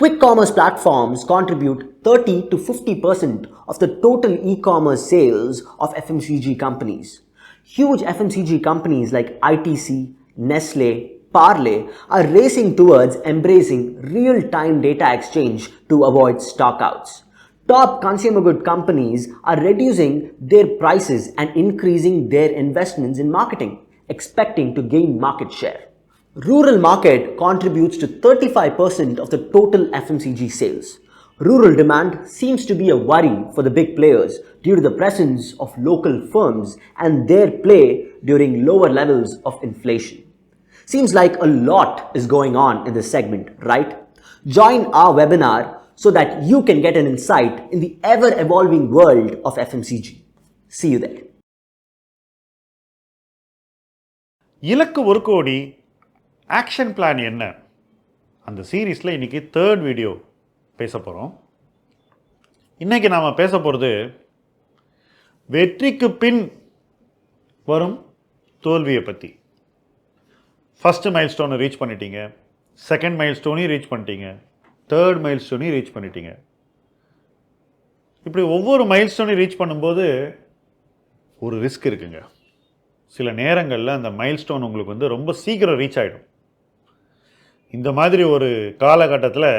Quick commerce platforms contribute 30 to 50% of the total e-commerce sales of FMCG companies. Huge FMCG companies like ITC, Nestle, Parle are racing towards embracing real-time data exchange to avoid stockouts. Top consumer good companies are reducing their prices and increasing their investments in marketing, expecting to gain market share. Rural market contributes to 35% of the total FMCG sales. Rural demand seems to be a worry for the big players due to the presence of local firms and their play during lower levels of inflation. Seems like a lot is going on in this segment, right? Join our webinar so that you can get an insight in the ever evolving world of FMCG. See you there. இலக்கு ஒரு கோடி action plan என்ன? அந்த சீரீஸில் இன்றைக்கி third video பேச போகிறோம் இன்றைக்கி நாம் பேச போகிறது வெற்றிக்கு பின் வரும் தோல்வியை பற்றி ஃபஸ்ட்டு மைல் ஸ்டோனை ரீச் பண்ணிட்டீங்க. செகண்ட் மைல் ஸ்டோனையும் ரீச் பண்ணிட்டீங்க. தேர்ட் மைல் ஸ்டோனையும் ரீச் பண்ணிட்டீங்க. இப்படி ஒவ்வொரு மைல் ஸ்டோனையும் ரீச் பண்ணும்போது ஒரு ரிஸ்க் இருக்குங்க. சில நேரங்களில் அந்த மைல்ஸ்டோன் உங்களுக்கு வந்து ரொம்ப சீக்கிரம் ரீச் ஆகிடும் இந்த மாதிரி ஒரு காலகட்டத்தில்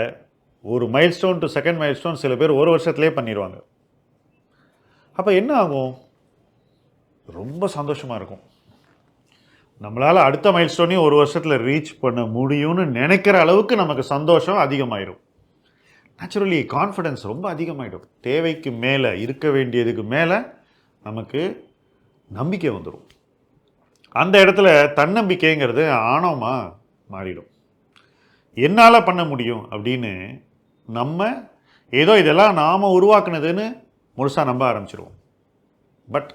ஒரு மைல்ஸ்டோன் டு செகண்ட் மைல்ஸ்டோன் சில பேர் ஒரு வருஷத்துலேயே பண்ணிடுவாங்க அப்போ என்ன ஆகும்? ரொம்ப சந்தோஷமாக இருக்கும். நம்மளால் அடுத்த மைல்ஸ்டோனையும் ஒரு வருஷத்தில் ரீச் பண்ண முடியும்னு நினைக்கிற அளவுக்கு நமக்கு சந்தோஷம் அதிகமாயிடும் நேச்சுரலி கான்ஃபிடென்ஸ் ரொம்ப அதிகமாகிடும் தேவைக்கு மேலே இருக்க வேண்டியதுக்கு மேலே நமக்கு நம்பிக்கை வந்துடும் அந்த இடத்துல தன்னம்பிக்கைங்கிறது ஆணவமாக மாறிடும். என்னால் பண்ண முடியும் அப்படின்னு நம்ம ஏதோ இதெல்லாம் நாம் உருவாக்குனதுன்னு முழுசாக நம்ப ஆரம்பிச்சிருவோம். பட்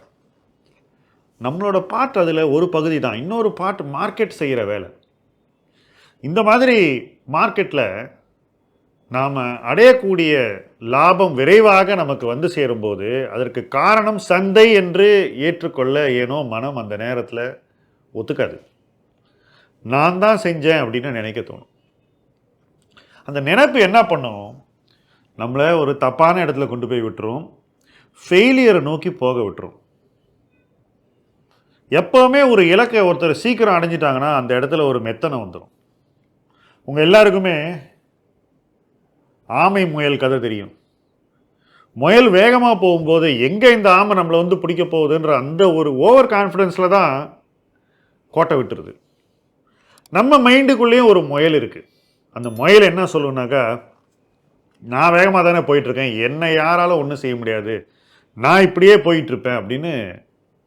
நம்மளோட பார்ட் அதில் ஒரு பகுதி தான். இன்னொரு பார்ட் மார்க்கெட் செய்கிற வேலை. இந்த மாதிரி மார்க்கெட்டில் நாம் அடையக்கூடிய லாபம் விரைவாக நமக்கு வந்து சேரும்போது அதற்கு காரணம் சந்தை என்று ஏற்றுக்கொள்ள ஏனோ மனம் அந்த நேரத்தில் ஒத்துக்காது. நான் தான் செஞ்சேன் அப்படின்னு நினைக்க தோணும். அந்த நினைப்பு என்ன பண்ணும்? நம்மளை ஒரு தப்பான இடத்துல கொண்டு போய் விட்டுரும். ஃபெயிலியரை நோக்கி போக விட்டுரும். எப்போவுமே ஒரு இலக்கை ஒருத்தர் சீக்கிரம் அடைஞ்சிட்டாங்கன்னா அந்த இடத்துல ஒரு மெத்தனை வந்துடும் உங்கள் எல்லாருக்குமே ஆமை முயல் கதை தெரியும். முயல் வேகமாக போகும்போது எங்கே இந்த ஆமை நம்மளை வந்து பிடிக்க போகுதுன்ற அந்த ஒரு ஓவர் கான்ஃபிடென்ஸில் தான் கோட்டை விட்டுருது. நம்ம மைண்டுக்குள்ளேயும் ஒரு முயல் இருக்குது அந்த முயல் என்ன சொல்லுனாக்கா நான் வேகமாக தானே போயிட்டுருக்கேன். என்னை யாராலும் ஒன்றும் செய்ய முடியாது. நான் இப்படியே போயிட்டுருப்பேன். அப்படின்னு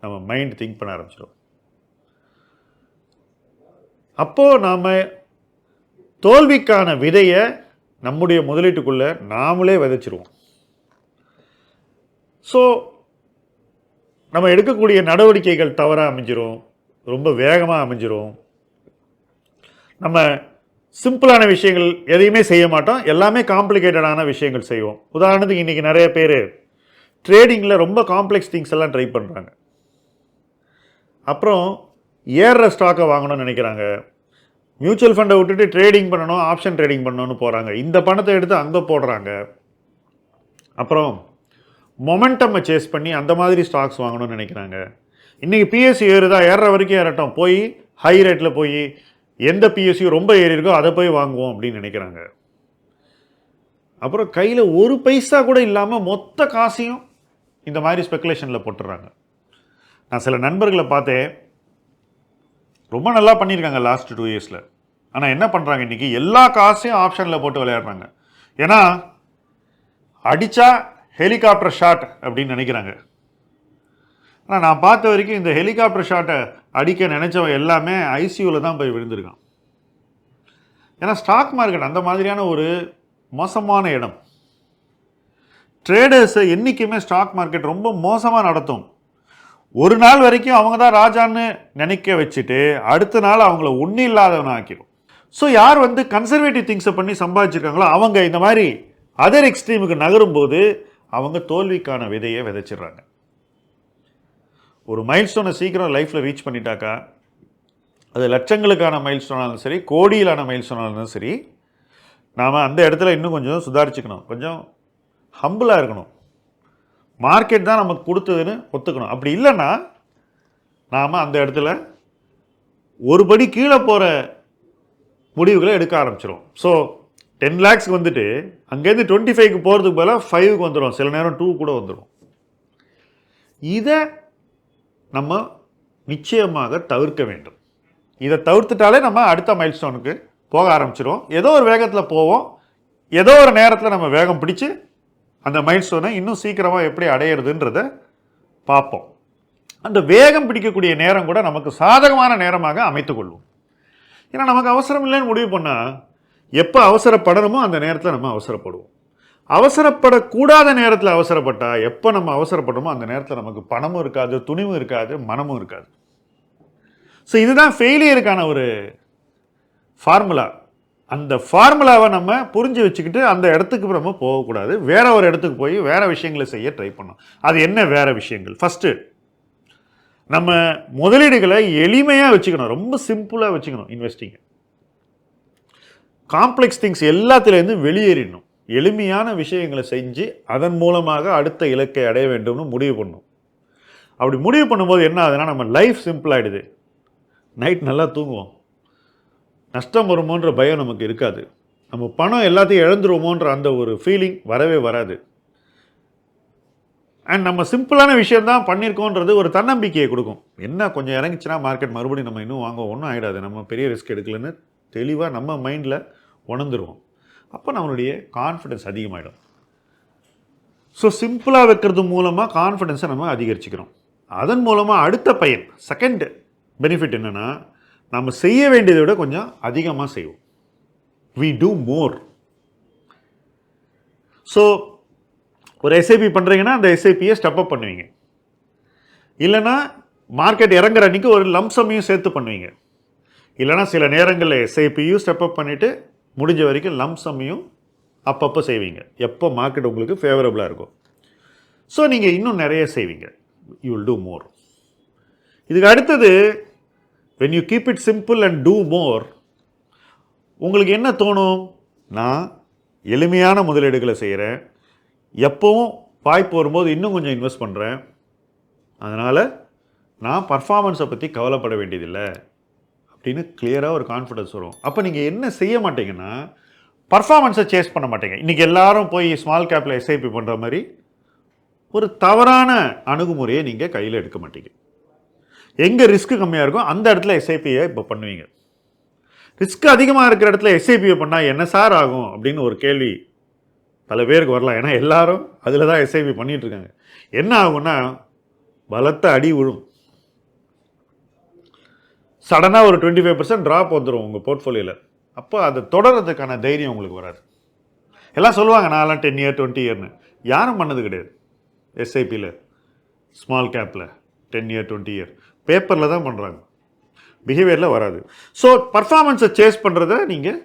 நம்ம மைண்ட் திங்க் பண்ண ஆரம்பிச்சிடும் அப்போது நாம் தோல்விக்கான விதையை நம்முடைய முதலீட்டுக்குள்ளே நாமளே விதைச்சிருவோம். ஸோ நம்ம எடுக்கக்கூடிய நடவடிக்கைகள் தவறாக அமைஞ்சிரும். ரொம்ப வேகமாக அமைஞ்சிரும். நம்ம சிம்பிளான விஷயங்கள் எதையுமே செய்ய மாட்டோம். எல்லாமே காம்ப்ளிகேட்டடான விஷயங்கள் செய்வோம். உதாரணத்துக்கு இன்றைக்கி நிறைய பேர் ட்ரேடிங்கில் ரொம்ப காம்ப்ளெக்ஸ் திங்ஸ் எல்லாம் ட்ரை பண்ணுறாங்க அப்புறம் ஏறுற ஸ்டாக்கை வாங்கணும்னு நினைக்கிறாங்க. மியூச்சுவல் ஃபண்டை விட்டுட்டு ட்ரேடிங் பண்ணணும் ஆப்ஷன் ட்ரேடிங் பண்ணணும்னு போகிறாங்க இந்த பணத்தை எடுத்து அங்கே போடுறாங்க. அப்புறம் மொமெண்டம்மை சேஸ் பண்ணி அந்த மாதிரி ஸ்டாக்ஸ் வாங்கணும்னு நினைக்கிறாங்க. இன்றைக்கி பிஎஸ்சி ஏறுதா? ஏறுற வரைக்கும் ஏறட்டும். போய் ஹை ரேட்டில் போய் எந்த பிஎஸ்சியும் ரொம்ப ஏறி இருக்கோ அதை போய் வாங்குவோம் அப்படின்னு நினைக்கிறாங்க. அப்புறம் கையில் ஒரு பைசா கூட இல்லாமல் மொத்த காசையும் இந்த மாதிரி ஸ்பெக்குலேஷனில் போட்டுடுறாங்க நான் சில நண்பர்களை பார்த்தேன். ரொம்ப நல்லா பண்ணியிருக்காங்க லாஸ்ட் டூ இயர்ஸில் ஆனால் என்ன பண்ணுறாங்க இன்றைக்கி எல்லா காசையும் ஆப்ஷனில் போட்டு விளையாடுறாங்க. ஏன்னா அடித்தா ஹெலிகாப்டர் ஷாட் அப்படின்னு நினைக்கிறாங்க. ஆனால் நான் பார்த்த வரைக்கும் இந்த ஹெலிகாப்டர் ஷாட்டை அடிக்க நினச்சவன் எல்லாமே ஐசியூவில் தான் போய் விழுந்திருக்கான். ஏன்னா ஸ்டாக் மார்க்கெட் அந்த மாதிரியான ஒரு மோசமான இடம். ட்ரேடர்ஸை என்றைக்குமே ஸ்டாக் மார்க்கெட் ரொம்ப மோசமாக நடத்தும். ஒரு நாள் வரைக்கும் அவங்க தான் ராஜான்னு நினைக்க வச்சுட்டு அடுத்த நாள் அவங்கள ஒன்றும் இல்லாதவன ஆக்கிடும் ஸோ யார் வந்து கன்சர்வேட்டிவ் திங்ஸை பண்ணி சம்பாதிச்சிருக்காங்களோ அவங்க இந்த மாதிரி அதர் எக்ஸ்ட்ரீமுக்கு நகரும்போது அவங்க தோல்விக்கான விதையை விதைச்சிடுறாங்க. ஒரு மைல்ஸ்டோனை சீக்கிரம் லைஃப்பில் ரீச் பண்ணிட்டாக்கா அது லட்சங்களுக்கான மைல்ஸ்டோனாலும் இருந்தாலும் சரி கோடியிலான மைல்ஸ்டோனாக இருந்தாலும் சரி நாம் அந்த இடத்துல இன்னும் கொஞ்சம் சுதாரிச்சுக்கணும். கொஞ்சம் ஹம்பிளாக இருக்கணும். மார்க்கெட் தான் நமக்கு கொடுத்ததுன்னு ஒத்துக்கணும். அப்படி இல்லைன்னா நாம் அந்த இடத்துல ஒரு படி கீழே போகிற முடிவுகளை எடுக்க ஆரம்பிச்சிடும் ஸோ டென் லேக்ஸ்க்கு வந்துட்டு அங்கேருந்து டுவெண்ட்டி ஃபைவ்க்கு போகிறதுக்கு பதிலாக ஃபைவுக்கு வந்துடும் சில நேரம் டூ கூட வந்துடும் இதை நம்ம நிச்சயமாக தவிர்க்க வேண்டும். இதை தவிர்த்துட்டாலே நம்ம அடுத்த மைல்ஸ்டோனுக்கு போக ஆரம்பிச்சிடுவோம் ஏதோ ஒரு வேகத்தில் போவோம். ஏதோ ஒரு நேரத்தில் நம்ம வேகம் பிடிச்சு அந்த மைல்ஸ்டோனை இன்னும் சீக்கிரமாக எப்படி அடையிறதுன்றத பார்ப்போம். அந்த வேகம் பிடிக்கக்கூடிய நேரம் கூட நமக்கு சாதகமான நேரமாக அமைத்துக்கொள்வோம் ஏன்னா நமக்கு அவசரம் இல்லைன்னு முடிவு பண்ணால் எப்போ அவசரப்படணுமோ அந்த நேரத்தில் நம்ம அவசரப்படுவோம். அவசரப்படக்கூடாத நேரத்தில் அவசரப்பட்டா எப்போ நம்ம அவசரப்படுறோமோ அந்த நேரத்தில் நமக்கு பணமும் இருக்காது துணிவும் இருக்காது மனமும் இருக்காது. ஸோ இதுதான் ஃபெயிலியருக்கான ஒரு ஃபார்முலா அந்த ஃபார்முலாவை நம்ம புரிஞ்சு வச்சுக்கிட்டு அந்த இடத்துக்கு நம்ம போகக்கூடாது. வேற ஒரு இடத்துக்கு போய் வேற விஷயங்களை செய்ய ட்ரை பண்ணோம் அது என்ன வேற விஷயங்கள்? ஃபஸ்ட்டு நம்ம முதலீடுகளை எளிமையாக வச்சுக்கணும். ரொம்ப சிம்பிளாக வச்சுக்கணும் இன்வெஸ்டிங்கை காம்ப்ளெக்ஸ் திங்ஸ் எல்லாத்துலேருந்து வெளியேறிடணும். எளிமையான விஷயங்களை செஞ்சு அதன் மூலமாக அடுத்த இலக்கை அடைய வேண்டும்னு முடிவு பண்ணும். அப்படி முடிவு பண்ணும்போது என்ன ஆகுதுன்னா நம்ம லைஃப் சிம்பிள் ஆகிடுது நைட் நல்லா தூங்குவோம். நஷ்டம் வருமோன்ற பயம் நமக்கு இருக்காது. நம்ம பணம் எல்லாத்தையும் இழந்துருவோமோன்ற அந்த ஒரு ஃபீலிங் வரவே வராது. அண்ட் நம்ம சிம்பிளான விஷயம் தான் பண்ணியிருக்கோன்றது ஒரு தன்னம்பிக்கையை கொடுக்கும். என்ன கொஞ்சம் இறங்கிச்சுன்னா மார்க்கெட் மறுபடியும் நம்ம இன்னும் வாங்க ஒன்றும் ஆகிடாது நம்ம பெரிய ரிஸ்க் எடுக்கலன்னு தெளிவாக நம்ம மைண்டில் உணர்ந்துருவோம். அப்போ நம்மளுடைய கான்ஃபிடன்ஸ் அதிகமாகிடும் ஸோ சிம்பிளாக வைக்கிறது மூலமாக கான்ஃபிடென்ஸை நம்ம அதிகரிச்சுக்கிறோம். அதன் மூலமாக அடுத்த பயன் செகண்ட் பெனிஃபிட் என்னென்னா நம்ம செய்ய வேண்டியதை விட கொஞ்சம் அதிகமாக செய்வோம். வி டூ மோர் ஸோ ஒரு எஸ்ஐபி பண்ணுறீங்கன்னா அந்த எஸ்ஐபியை ஸ்டெப் அப் பண்ணுவீங்க. இல்லைன்னா மார்க்கெட் இறங்குற அன்றைக்கி ஒரு லம்சமையும் சேர்த்து பண்ணுவீங்க. இல்லைன்னா சில நேரங்களில் எஸ்ஐபியும் ஸ்டெப் அப் பண்ணிவிட்டு முடிஞ்ச வரைக்கும் லம்சமையும் அப்பப்போ செய்வீங்க. எப்போ மார்க்கெட் உங்களுக்கு ஃபேவரபுளாக இருக்கும் ஸோ நீங்கள் இன்னும் நிறைய செய்வீங்க. யூ வில் டூ மோர் இதுக்கு அடுத்தது when you keep it simple and do more உங்களுக்கு என்ன தோணும்? நான் எளிமையான முதலீடுகளை செய்கிறேன் எப்போவும் வாய்ப்பு வரும்போது இன்னும் கொஞ்சம் இன்வெஸ்ட் பண்ணுறேன் அதனால் நான் பர்ஃபார்மன்ஸை பற்றி கவலைப்பட வேண்டியதில்லை. அப்படின்னு கிளியராக ஒரு கான்ஃபிடன்ஸ் வரும். அப்போ நீங்கள் என்ன செய்ய மாட்டீங்கன்னா பர்ஃபார்மன்ஸை சேஸ் பண்ண மாட்டீங்க. இன்றைக்கி எல்லாரும் போய் ஸ்மால் கேப்பில் எஸ்ஐபி பண்ணுற மாதிரி ஒரு தவறான அணுகுமுறையை நீங்கள் கையில் எடுக்க மாட்டீங்க. எங்கே ரிஸ்க்கு கம்மியாக இருக்கோ அந்த இடத்துல எஸ்ஐபியை இப்போ பண்ணுவீங்க. ரிஸ்க் அதிகமாக இருக்கிற இடத்துல எஸ்ஐபியை பண்ணால் என்ன சார் ஆகும் அப்படின்னு ஒரு கேள்வி பல பேருக்கு வரலாம். ஏன்னா எல்லாரும் அதில் தான் எஸ்ஐபி பண்ணிகிட்ருக்காங்க என்ன ஆகும்னா பலத்த அடி விழும். சடனாக ஒரு டுவெண்ட்டி ஃபைவ் பர்சன்ட் ட்ராப் வந்துடும் உங்கள் போர்ட்ஃபோலியோவில் அப்போ அதை தொடர்றதுக்கான தைரியம் உங்களுக்கு வராது. எல்லாம் சொல்லுவாங்க நான்லாம் டென் இயர் டுவெண்ட்டி இயர்னு யாரும் பண்ணது கிடையாது. எஸ்ஐபியில் ஸ்மால் கேப்பில் டென் இயர் டுவெண்ட்டி இயர் பேப்பரில் தான் பண்ணுறாங்க பிஹேவியரில் வராது. ஸோ பர்ஃபார்மன்ஸை சேஸ் பண்ணுறத நீங்கள்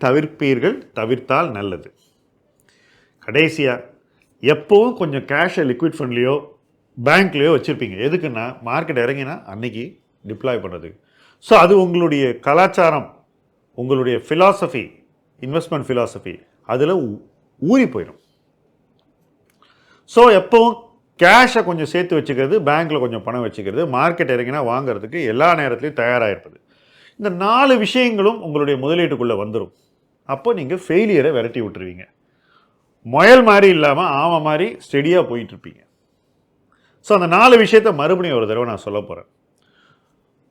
தவிர்ப்பீர்கள் தவிர்த்தால் நல்லது. கடைசியாக எப்போவும் கொஞ்சம் கேஷை லிக்விட் ஃபண்ட்லேயோ பேங்க்லேயோ வச்சுருப்பீங்க. எதுக்குன்னா மார்க்கெட் இறங்கினா அன்றைக்கி டிப்ளாய் பண்ணுறதுக்கு ஸோ அது உங்களுடைய கலாச்சாரம் உங்களுடைய ஃபிலாசபி இன்வெஸ்ட்மெண்ட் ஃபிலாசபி அதில் ஊறி போயிடும். ஸோ எப்போவும் கேஷை கொஞ்சம் சேர்த்து வச்சுக்கிறது பேங்க்கில் கொஞ்சம் பணம் வச்சுக்கிறது மார்க்கெட் இறங்கினா வாங்குறதுக்கு எல்லா நேரத்துலையும் தயாராக இருப்பது இந்த நாலு விஷயங்களும் உங்களுடைய முதலீட்டுக்குள்ளே வந்துடும் அப்போ நீங்கள் ஃபெயிலியரை விரட்டி விட்டுருவீங்க. முயல் மாதிரி இல்லாமல் ஆமாம் மாதிரி ஸ்டெடியாக போயிட்டுருப்பீங்க ஸோ அந்த நாலு விஷயத்தை மறுபடியும் ஒரு தடவை நான் சொல்ல போகிறேன்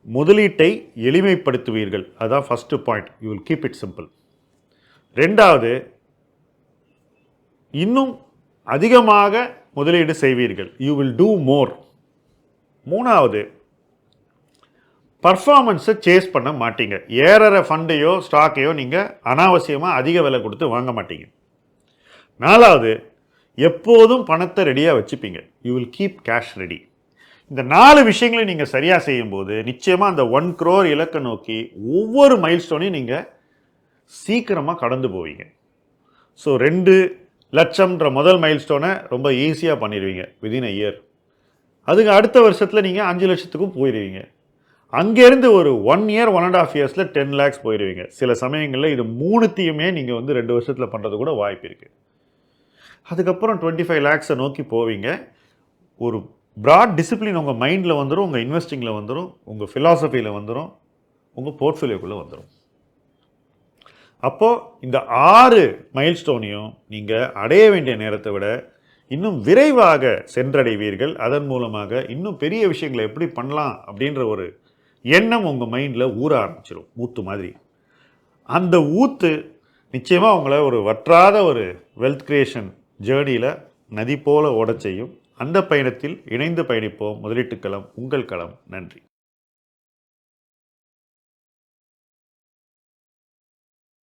முதலீட்டை எளிமைப்படுத்துவீர்கள். அதான் first point you will keep it simple ரெண்டாவது இன்னும் அதிகமாக முதலீடு செய்வீர்கள். யூ வில் டூ மோர் மூணாவது பர்ஃபார்மன்ஸை சேஸ் பண்ண மாட்டீங்க. ஏறற ஃபண்டையோ ஸ்டாக்கையோ நீங்கள் அனாவசியமாக அதிக விலை கொடுத்து வாங்க மாட்டீங்க. நாலாவது எப்போதும் பணத்தை ரெடியாக வச்சுப்பீங்க. You will keep cash ready இந்த நாலு விஷயங்களையும் நீங்கள் சரியாக செய்யும்போது நிச்சயமாக அந்த ஒன் க்ரோர் இலக்கை நோக்கி ஒவ்வொரு மைல்ஸ்டோனையும் நீங்கள் சீக்கிரமாக கடந்து போவீங்க. ஸோ ரெண்டு லட்சம்ன்ற முதல் மைல்ஸ்டோனை ரொம்ப ஈஸியாக பண்ணிடுவீங்க விதின் அ இயர் அதுக்கு அடுத்த வருஷத்தில் நீங்கள் அஞ்சு லட்சத்துக்கும் போயிடுவீங்க அங்கேருந்து ஒரு one year one and half இயர்ஸில் டென் லேக்ஸ் போயிடுவீங்க சில சமயங்களில் இது மூணுத்தையுமே நீங்கள் வந்து ரெண்டு வருஷத்தில் பண்ணுறது கூட வாய்ப்பு இருக்குது அதுக்கப்புறம் டுவெண்ட்டி ஃபைவ் லேக்ஸை நோக்கி போவீங்க. ஒரு ப்ராட் டிசிப்ளின் உங்கள் மைண்டில் வந்துடும் உங்கள் இன்வெஸ்டிங்கில் வந்துடும் உங்கள் ஃபிலாசபியில் வந்துடும் உங்கள் போர்ட்ஃபோலியோக்குள்ளே வந்துடும் அப்போது இந்த ஆறு மைல்ஸ்டோனையும் நீங்கள் அடைய வேண்டிய நேரத்தை விட இன்னும் விரைவாக சென்றடைவீர்கள். அதன் மூலமாக இன்னும் பெரிய விஷயங்களை எப்படி பண்ணலாம் அப்படின்ற ஒரு எண்ணம் உங்கள் மைண்டில் ஊற ஆரம்பிச்சிடும் ஊத்து மாதிரி. அந்த ஊத்து நிச்சயமாக உங்களை ஒரு வற்றாத ஒரு வெல்த் கிரியேஷன் ஜேர்னியில் நதி போல ஓடச் செய்யும் அந்த பயணத்தில் இணைந்து பயணிப்போம். முதலீட்டு களம் உங்கள் களம். நன்றி.